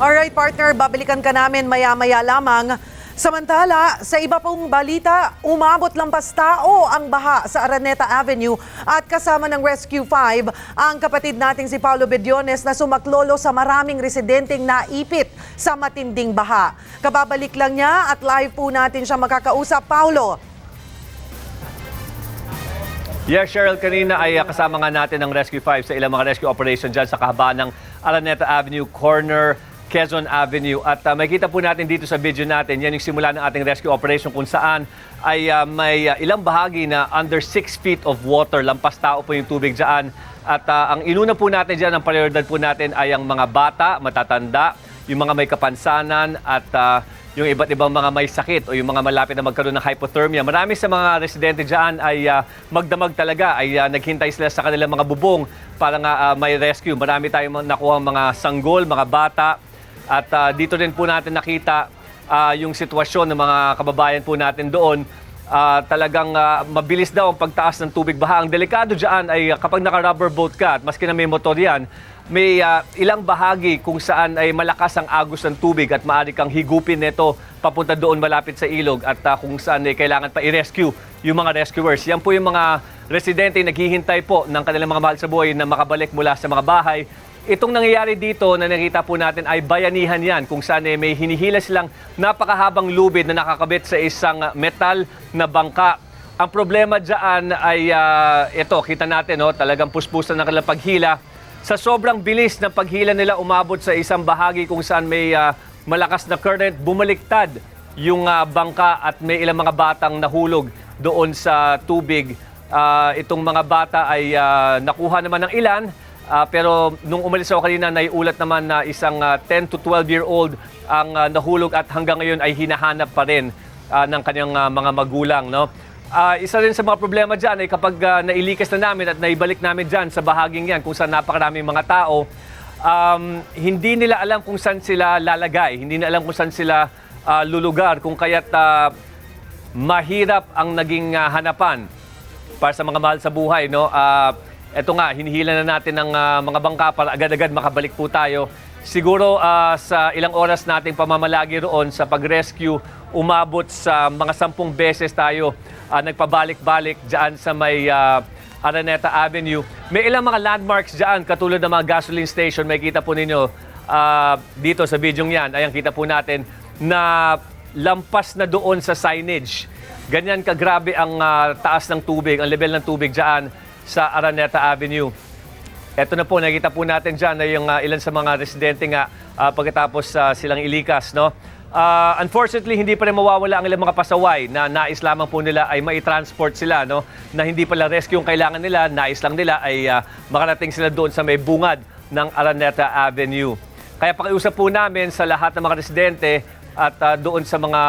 Alright partner, babalikan ka namin maya-maya lamang. Samantala, sa iba pong balita, umabot lampas tao ang baha sa Araneta Avenue at kasama ng Rescue 5 ang kapatid nating si Paulo Bediones na sumaklolo sa maraming residenteng naipit sa matinding baha. Kababalik lang niya at live po natin siya makakausap. Paulo, Yes, Cheryl, kanina ay uh, kasama nga natin ng Rescue 5 sa ilang mga rescue operation dyan sa kahabaan ng Araneta Avenue, corner Quezon Avenue. At uh, makikita po natin dito sa video natin, yan yung simula ng ating rescue operation kung saan ay uh, may uh, ilang bahagi na under 6 feet of water. Lampas tao po yung tubig dyan. At uh, ang inuna po natin dyan, ang prioridad po natin ay ang mga bata, matatanda, yung mga may kapansanan at uh, yung iba't ibang mga may sakit o yung mga malapit na magkaroon ng hypothermia. Marami sa mga residente dyan ay ah, magdamag talaga, ay ah, naghintay sila sa kanilang mga bubong para nga ah, may rescue. Marami tayong nakuha mga sanggol, mga bata. At ah, dito rin po natin nakita ah, yung sitwasyon ng mga kababayan po natin doon. Ah, talagang ah, mabilis daw ang pagtaas ng tubig baha. Ang delikado dyan ay ah, kapag naka-rubber boat ka at maski na may motor yan, may ah, ilang bahagi kung saan ay malakas ang agos ng tubig at maaari kang higupin nito papunta doon malapit sa ilog at ah, kung saan ay kailangan pa i-rescue yung mga rescuers. Yan po yung mga residente na naghihintay po ng kanilang mga mahal sa buhay na makabalik mula sa mga bahay. Itong nangyayari dito na nakita po natin ay bayanihan yan kung saan eh, may hinihila silang napakahabang lubid na nakakabit sa isang metal na bangka. Ang problema dyan ay ah, ito, kita natin, no, talagang puspusan ng kanilang paghila. Sa sobrang bilis ng paghila nila umabot sa isang bahagi kung saan may ah, malakas na current, bumaliktad yung ah, bangka at may ilang mga batang nahulog doon sa tubig. Ah, itong mga bata ay ah, nakuha naman ng ilan, ah, pero nung umalis ako kanina, naiulat naman na isang ah, 10 to 12 year old ang ah, nahulog at hanggang ngayon ay hinahanap pa rin ah, ng kanyang ah, mga magulang. No? Ah, isa rin sa mga problema dyan ay kapag ah, nailikas na namin at naibalik namin dyan sa bahaging yan kung saan napakaraming mga tao, um, hindi nila alam kung saan sila lalagay, hindi nila alam kung saan sila ah, lulugar, kung kaya't ah, mahirap ang naging ah, hanapan para sa mga mahal sa buhay. No? Ah, eto nga, hinihila na natin ng ah, mga bangka para agad-agad makabalik po tayo. Siguro ah, sa ilang oras nating pamamalagi roon sa pag-rescue, umabot sa mga sampung beses tayo ah, nagpabalik-balik dyan sa may ah, Araneta Avenue. May ilang mga landmarks dyan, katulad ng mga gasoline station, may kita po ninyo ah, dito sa video yan. Ayan, kita po natin na lampas na doon sa signage. Ganyan kagrabe ang ah, taas ng tubig, ang level ng tubig dyan sa Araneta Avenue. Ito na po, nakita po natin dyan na yung ah, ilan sa mga residente nga ah, pagkatapos ah, silang ilikas. No? Ah, unfortunately, hindi pa rin mawawala ang ilang mga pasaway na nais lamang po nila ay mai-transport sila. No? Na hindi pala rescue yung kailangan nila, nais lang nila ay ah, makarating sila doon sa may bungad ng Araneta Avenue. Kaya pakiusap po namin sa lahat ng mga residente at ah, doon sa mga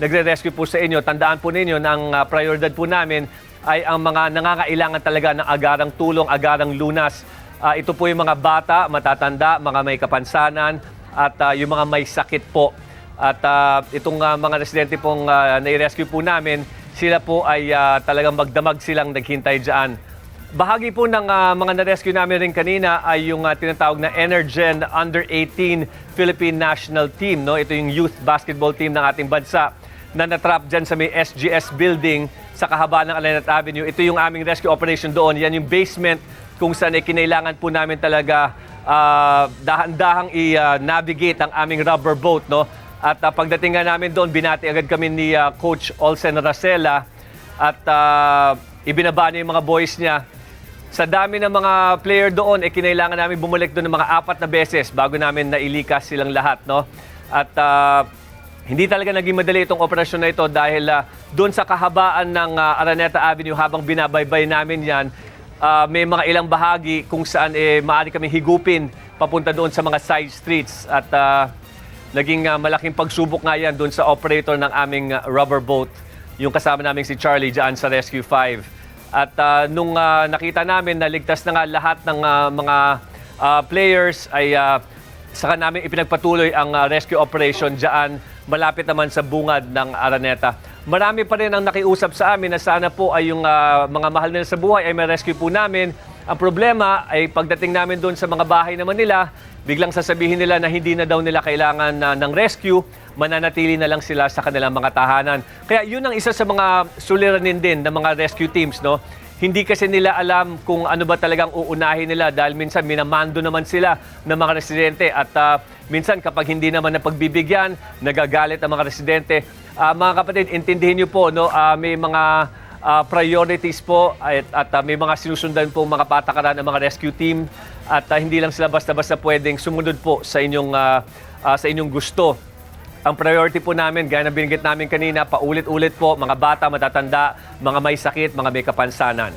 nagre-rescue po sa inyo, tandaan po ninyo na ang ah, prioridad po namin ay ang mga nangangailangan talaga ng agarang tulong, agarang lunas. Ah, ito po yung mga bata, matatanda, mga may kapansanan at ah, yung mga may sakit po. At ah, itong ah, mga residente pong uh, nai-rescue po namin, sila po ay ah, talagang magdamag silang naghintay dyan. Bahagi po ng ah, mga na-rescue namin rin kanina ay yung ah, tinatawag na Energen Under 18 Philippine National Team. No? Ito yung youth basketball team ng ating bansa na natrap dyan sa may SGS building sa kahabaan ng Alanet Avenue. Ito yung aming rescue operation doon. Yan yung basement kung saan ay kinailangan po namin talaga ah, dahan-dahang i-navigate ang aming rubber boat. No? At ah, pagdating nga namin doon, binati agad kami ni ah, Coach Olsen Racela at ah, ibinaba niya yung mga boys niya sa dami ng mga player doon, eh, kinailangan namin bumalik doon ng mga apat na beses bago namin nailikas silang lahat. No? At ah, hindi talaga naging madali itong operasyon na ito dahil ah, doon sa kahabaan ng ah, Araneta Avenue habang binabaybay namin yan, ah, may mga ilang bahagi kung saan eh, maaari kami higupin papunta doon sa mga side streets. At ah, naging ah, malaking pagsubok nga yan doon sa operator ng aming rubber boat, yung kasama namin si Charlie dyan sa Rescue 5. At ah, nung ah, nakita namin na ligtas na nga lahat ng ah, mga ah, players ay ah, saka namin ipinagpatuloy ang ah, rescue operation dyan malapit naman sa bungad ng Araneta. Marami pa rin ang nakiusap sa amin na sana po ay yung ah, mga mahal nila sa buhay ay may rescue po namin. Ang problema ay pagdating namin doon sa mga bahay naman nila, biglang sasabihin nila na hindi na daw nila kailangan na ng rescue, mananatili na lang sila sa kanilang mga tahanan. Kaya yun ang isa sa mga suliranin din ng mga rescue teams, no? Hindi kasi nila alam kung ano ba talagang uunahin nila dahil minsan minamando naman sila ng mga residente at ah, minsan kapag hindi naman napagbibigyan, nagagalit ang mga residente. Ah, mga kapatid, intindihin niyo po, no, ah, may mga ah, priorities po at, at ah, may mga sinusundan po mga patakaran ng mga rescue team at ah, hindi lang sila basta-basta pwedeng sumunod po sa inyong ah, ah, sa inyong gusto. Ang priority po namin, gaya na binigit namin kanina, paulit-ulit po, mga bata, matatanda, mga may sakit, mga may kapansanan.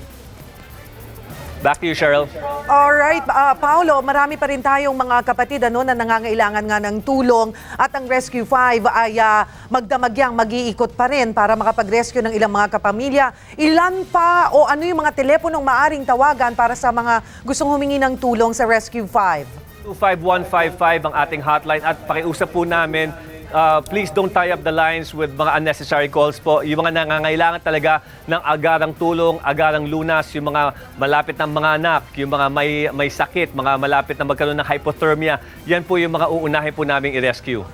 Back to you, Cheryl. Alright, ah, Paolo, marami pa rin tayong mga kapatid ano, na nangangailangan nga ng tulong at ang Rescue 5 ay ah, magdamagyang mag-iikot pa rin para makapag-rescue ng ilang mga kapamilya. Ilan pa o ano yung mga teleponong maaring tawagan para sa mga gustong humingi ng tulong sa Rescue 5? 25155 ang ating hotline at pakiusap po namin, uh, please don't tie up the lines with mga unnecessary calls po. Yung mga nangangailangan talaga ng agarang tulong, agarang lunas, yung mga malapit ng mga anak, yung mga may, may sakit, mga malapit na magkaroon ng hypothermia, yan po yung mga uunahin po namin i-rescue.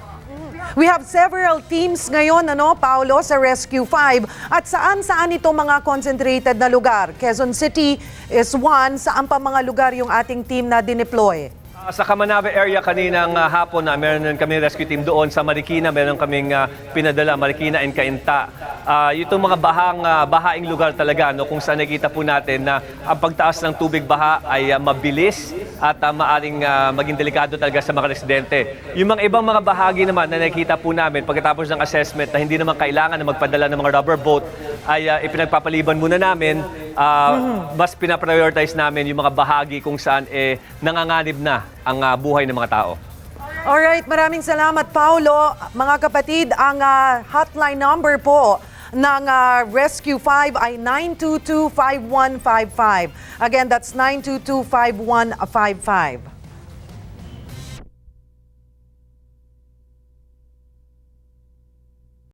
We have several teams ngayon, ano, Paolo, sa Rescue 5. At saan-saan ito mga concentrated na lugar? Quezon City is one. Saan pa mga lugar yung ating team na dineploy? Uh, Sa Kamanave area kaninang uh, hapon na meron kami rescue team doon sa Marikina, meron kaming uh, pinadala Marikina and Cainta. Uh, itong mga bahang uh, bahaing lugar talaga no kung saan nakita po natin na ang pagtaas ng tubig baha ay uh, mabilis at uh, maaring uh, maging delikado talaga sa mga residente. Yung mga ibang mga bahagi naman na nakita po namin pagkatapos ng assessment na hindi naman kailangan na magpadala ng mga rubber boat ay uh, ipinagpapaliban muna namin uh, mas pinaprioritize namin yung mga bahagi kung saan eh, nanganganib na ang uh, buhay ng mga tao. Alright, maraming salamat, Paolo. Mga kapatid, ang ah, hotline number po ng ah, Rescue 5 ay 922-5155. Again, that's 922-5155.